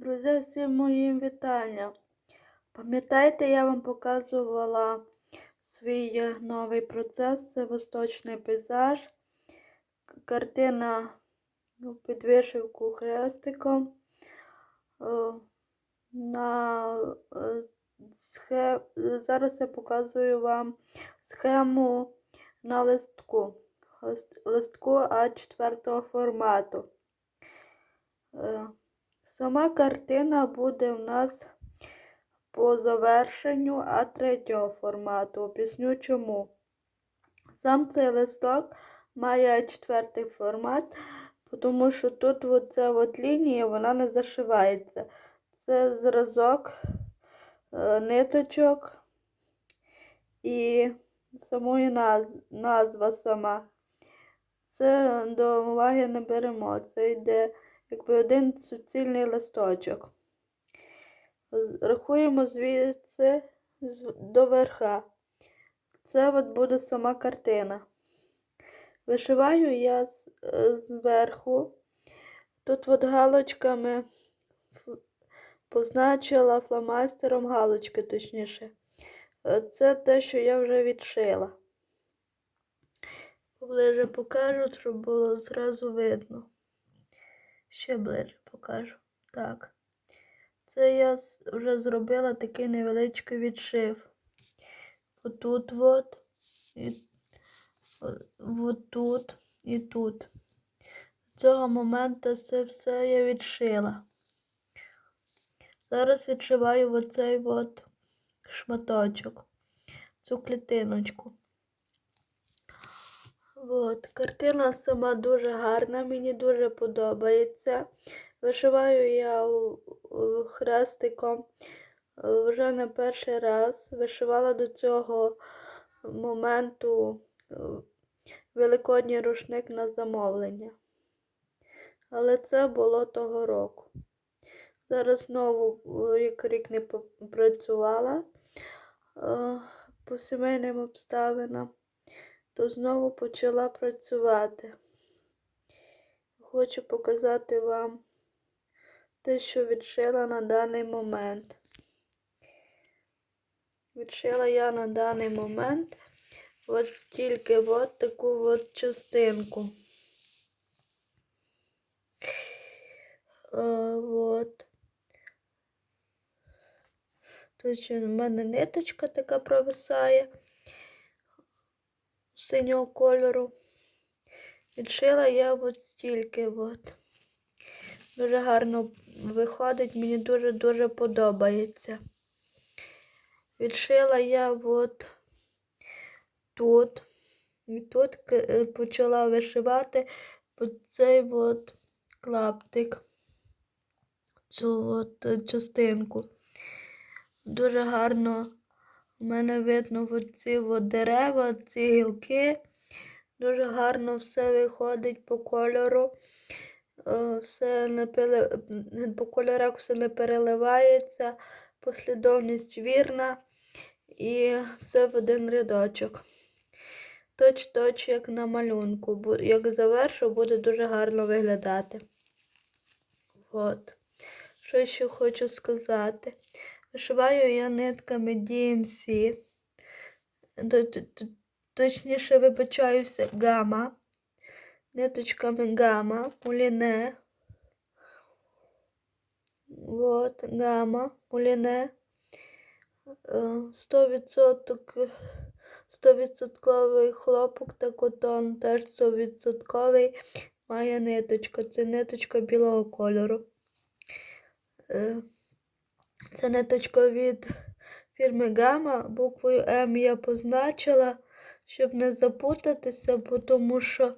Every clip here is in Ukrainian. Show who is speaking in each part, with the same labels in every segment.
Speaker 1: Друзі, всім моїм вітання. Пам'ятаєте, я вам показувала свій е, новий процес, це восточний пейзаж. Картина ну, під вишивку хрестиком. Е, На е. Зараз я показую вам схему на листку. Листку А4 формату. Сама картина буде у нас по завершенню А3 формату. Об'ясню чому. Сам цей листок має четвертий формат, тому що тут оця от лінія вона не зашивається. Це зразок е, ниточок і самої наз- назва сама. Це до уваги не беремо. Це йде якби один суцільний листочок. Рахуємо звідси до верха. Це от буде сама картина. Вишиваю я е, зверху. Тут от галочками позначила фломастером галочки, точніше. Е, Це те, що я вже відшила. Поближе покажу, щоб було зразу видно. Ще ближче покажу. Так. Це я вже зробила такий невеличкий відшив. Отут от, і отут і тут. З цього моменту це все я відшила. Зараз відшиваю оцей от шматочок, цю клітиночку. От, картина сама дуже гарна, мені дуже подобається. Вишиваю я хрестиком е, вже не перший раз. Вишивала до цього моменту е, великодній рушник на замовлення. Але це було того року. Зараз знову е, як рік не попрацювала е, по сімейним обставинам то знову почала працювати. Хочу показати вам те, що відшила на даний момент. Відшила я на даний момент от стільки от таку от частинку. Е, от. Тут ще в мене ниточка така провисає синього кольору. Відшила я от стільки от. Дуже гарно виходить, мені дуже-дуже подобається. Відшила я от тут. І тут е, почала вишивати цей от клаптик, цю от е, частинку. Дуже гарно у мене видно от дерева, ці гілки. Дуже гарно все виходить по кольору. Е, Все не пере... по кольорах все не переливається, послідовність вірна і все в один рядочок. Точ-точ, як на малюнку. Як завершу, буде дуже гарно виглядати. От. Що ще хочу сказати? Вишиваю я нитками DMC. Точніше вибачаюся, гама. Ниточками гама, муліне. Вот, гама, муліне. Е, 100% 100% хлопок та котон, теж 100% має ниточка. Це ниточка білого кольору. Це ниточка від фірми Гама. Буквою М я позначила, щоб не запутатися, тому що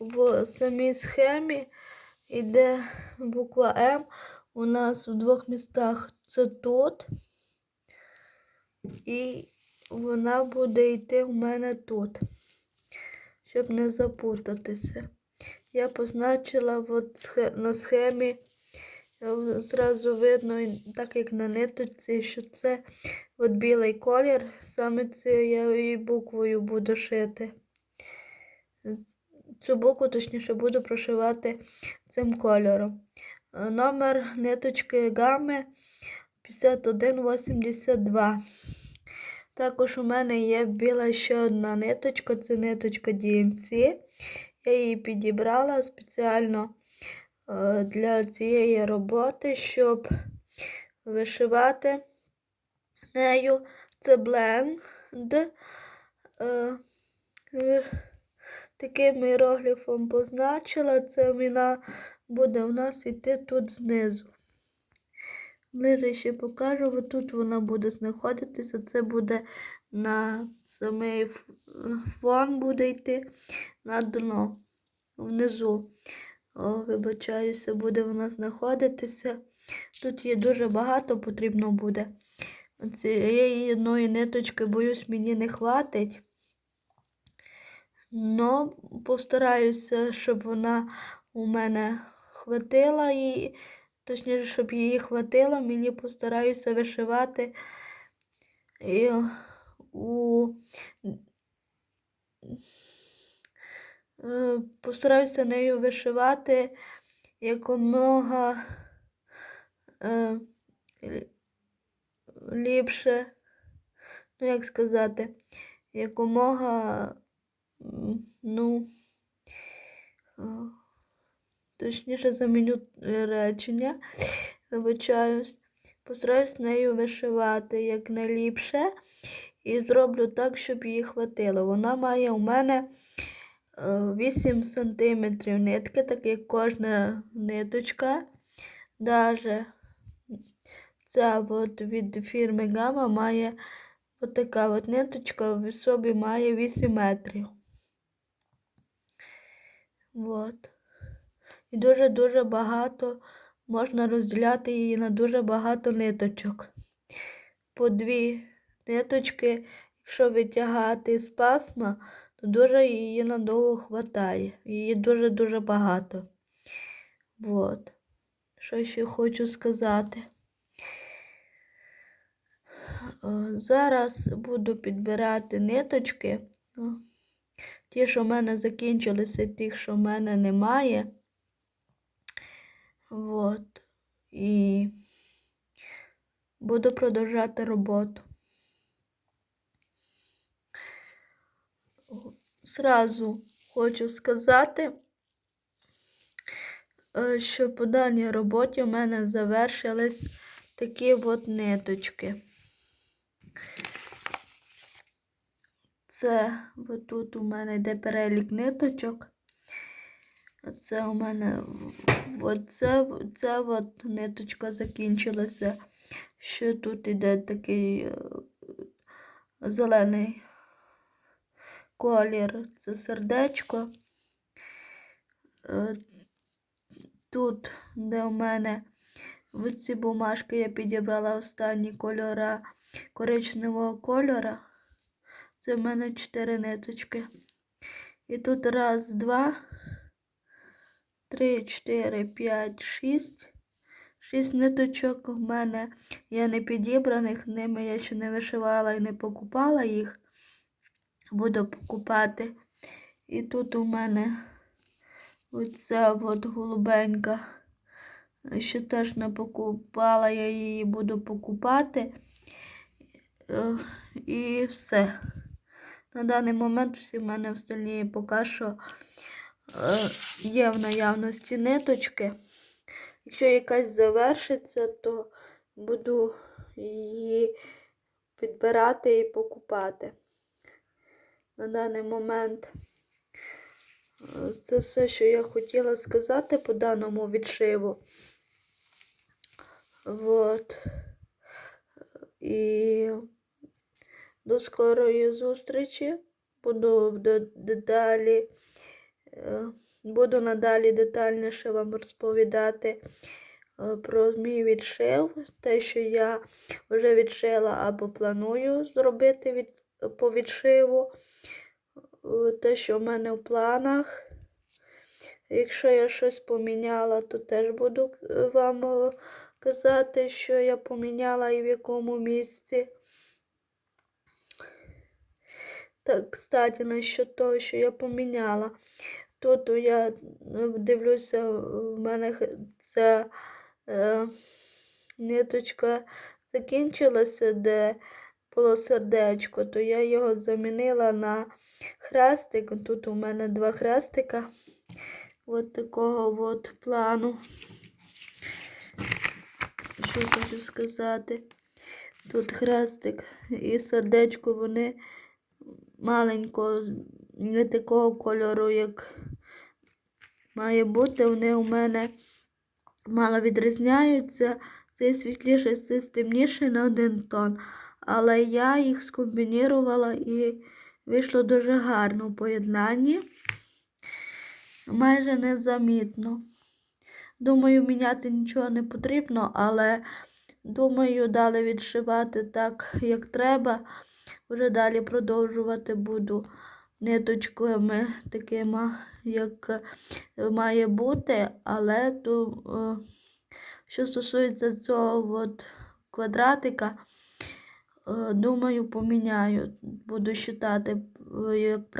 Speaker 1: в самій схемі йде буква М у нас в двох містах. Це тут. І вона буде йти у мене тут, щоб не запутатися. Я позначила от на схемі, зразу видно, так як на ниточці, що це от білий колір, саме і буквою буду шити. Цю букву, точніше, буду прошивати цим кольором. Е, Номер ниточки гами 5182. Також у мене є біла ще одна ниточка, це ниточка DMC. Я її підібрала спеціально е, для цієї роботи, щоб вишивати нею. Це бленд. Е, е, Таким іерогліфом позначила, це вона буде у нас йти тут знизу. Ближче ще покажу, от тут вона буде знаходитися, це буде на самий фон буде йти на дно внизу. О, вибачаюся, буде вона знаходитися. Тут є дуже багато потрібно буде. Цієї одної ниточки, боюсь, мені не хватить. Но постараюся, щоб вона у мене хватила і точніше, щоб її хватило, мені постараюся вишивати і у е, постараюся нею вишивати якомога е, ліпше, ну як сказати, якомога, ну, е, точніше заміню е, речення, вибачаюсь. Постараюсь нею вишивати якнайліпше і зроблю так, щоб її хватило. Вона має у мене е, 8 см нитки, так як кожна ниточка. Даже ця от від фірми Гама має от така от ниточка в собі має 8 метрів. От. І дуже-дуже багато можна розділяти її на дуже багато ниточок. По дві ниточки, якщо витягати з пасма, дуже її надовго хватає. Її дуже-дуже багато. От. Що ще хочу сказати. Е, Зараз буду підбирати ниточки. Ті, що в мене закінчилися, тих, що в мене немає. Вот. І буду продовжати роботу. Зразу хочу сказати, е, що по даній роботі у мене завершились такі от ниточки. Це отут у мене йде перелік ниточок. Це у мене оце, це от ниточка закінчилася. Що тут іде такий е, зелений колір, це сердечко. Е, Тут, де у мене в ці бумажки я підібрала останні кольора коричневого кольора. Це в мене чотири ниточки. І тут раз, два, три, чотири, п'ять, шість. Шість ниточок в мене є не підібраних, ними я ще не вишивала і не покупала їх. Буду покупати. І тут у мене оця от голубенька. Ще теж не покупала, я її буду покупати. Е, І все. На даний момент всі в мене остальні поки що е, є в наявності ниточки. Якщо якась завершиться, то буду її підбирати і покупати. На даний момент це все, що я хотіла сказати по даному відшиву. Вот. І до скорої зустрічі. Буду дедалі, е, буду надалі детальніше вам розповідати е, про мій відшив, те, що я вже відшила або планую зробити від, по відшиву, е, те, що в мене в планах. Якщо я щось поміняла, то теж буду е, вам е, казати, що я поміняла і в якому місці. Так, кстати, насчет того, що я поміняла. Тут я дивлюся, в мене ця е, ниточка закінчилася, де було сердечко, то я його замінила на хрестик. Тут у мене два хрестика от такого от плану. Що хочу сказати? Тут хрестик і сердечко вони маленького, не такого кольору, як має бути. Вони у мене мало відрізняються. Цей світліший, цей темніший на один тон. Але я їх скомбінірувала і вийшло дуже гарно в поєднанні. Майже незамітно. Думаю, міняти нічого не потрібно, але думаю, далі відшивати так, як треба. Вже далі продовжувати буду ниточками такими, як має бути, але то, е, що стосується цього от квадратика, думаю, поміняю. Буду считати, е, як правильно.